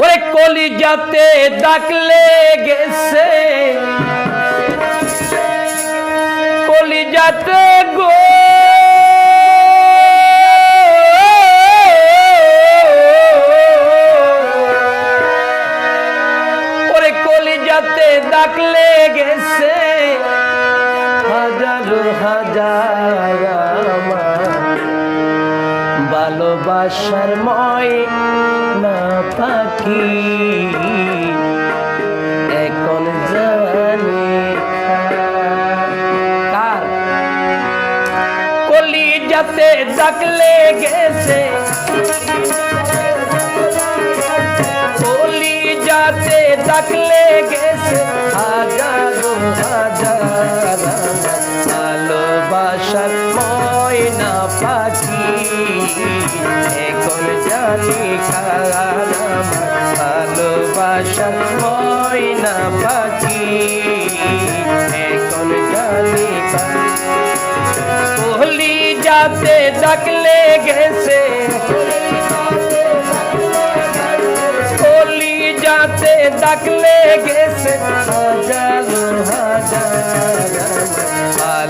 ওরে কলিজাতে ডাকলে গেছে কলিজাতে গো। ওরে কলিজাতে ডাকলে গেছে হাজারো হাজার ভালোবাসার ময় পাখি। এখন জানি কলি যাতে ডাকলে গেছে কলি যাতে ডাকলে গেছে হাজার জানি কার ভালোবাসার ময়না পাখি। এখন জানি কোহলি যাতে ডাকলে গেছে কোহলি যাতে ডাকলে গেছে হাজারো, হাজার।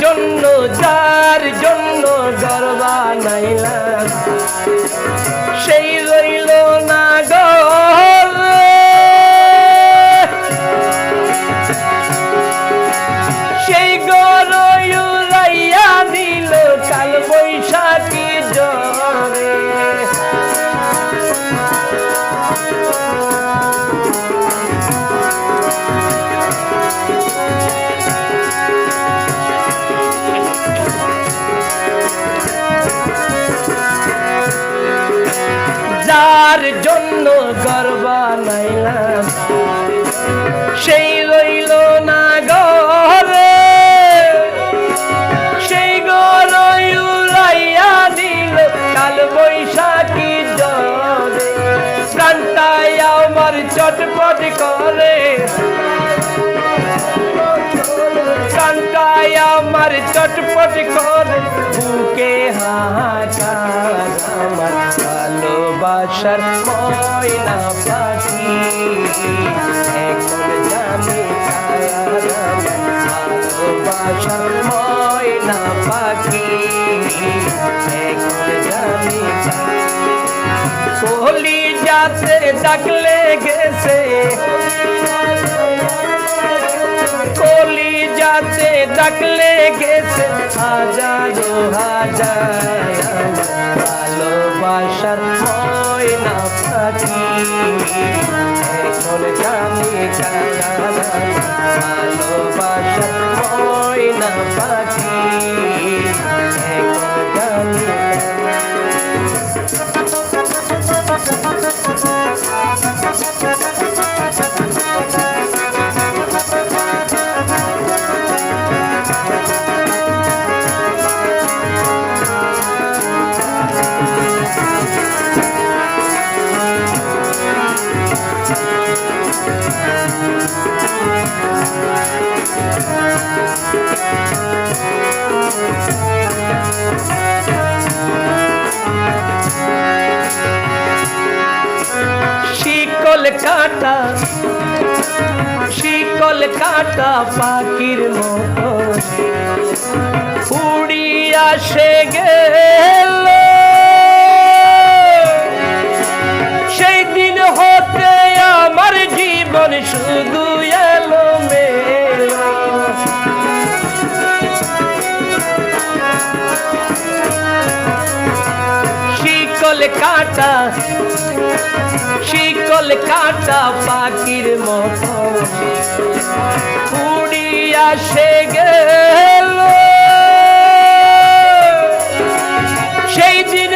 জন্য যার যার জন্য গর্ব নাইলাম সেই রইল না ঘরে, সেই ঘর উড়াইয়া দিল কাল বৈশাখী জরে প্রাণটাই আমার চটপট করে। প্রাণটাই আমার চটপট করে বুকে হাহাকার আমার ভালোবাসার ময়না পাখি এখন জানি ভালোবাসার ময়না পাখি এখন জানি কোহলি যাতে ডাকলে গেছে কলি যাতে ডাকলে গেছে হাজারো হাজার। ভালোবাসার ময়না পাখি। এখন কার ভালোবাসার ময়না পাখি। এখন জানি শিকল কাটা শিকল কাটা পাখির মতো। উড়িয়া সে গেল। জীবন শুধু এলো মেলো শিকল কাটা শিকল কাটা পাখির মতো। উড়িয়া সে গেল। সেই দিন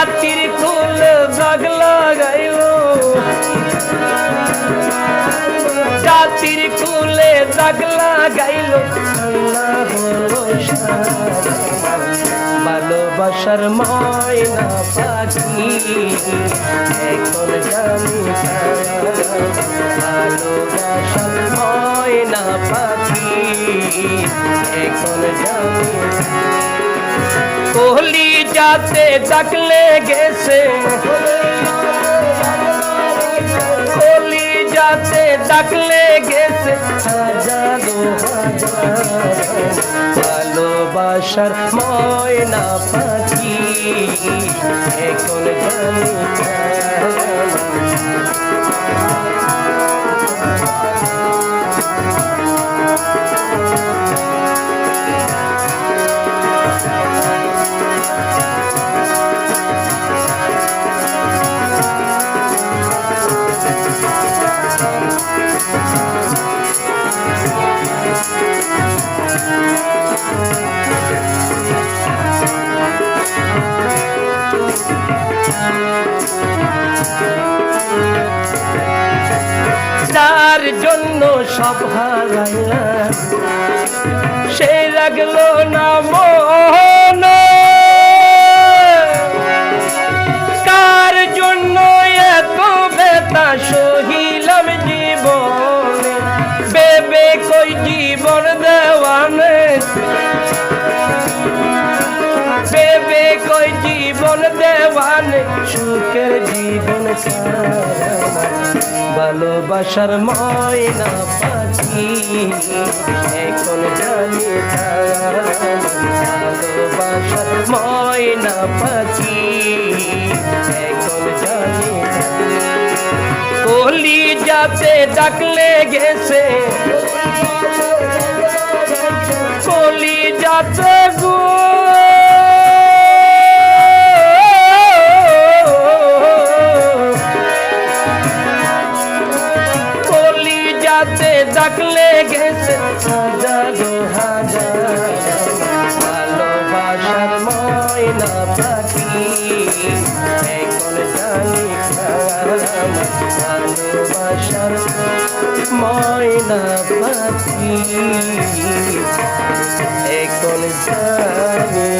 জাতির কুল দাগ লাগাইল। জাতির কুলে দাগ লাগাইল। ভালোবাসার ময়না পাখি এখন জানি ভালোবাসার ময়না পাখি এখন জানি কোহলি যাতে ডাকলে গেছে। কোহলি যাতে ডাকলে গেছে। হাজারো ভালোবাসার ময়না পাখি। এখন জানি যার জন্য সব হারাইলাম সে লাগল না দেওয়ানে সুখের জীবন ভালোবাসার ময়না পাখি এখন জানি ভালোবাসার ময়না পাখি এখন জানি কলি যাতে ডাকলে গেছে কলি যাতে গো ময়না পাখি। এখন জানে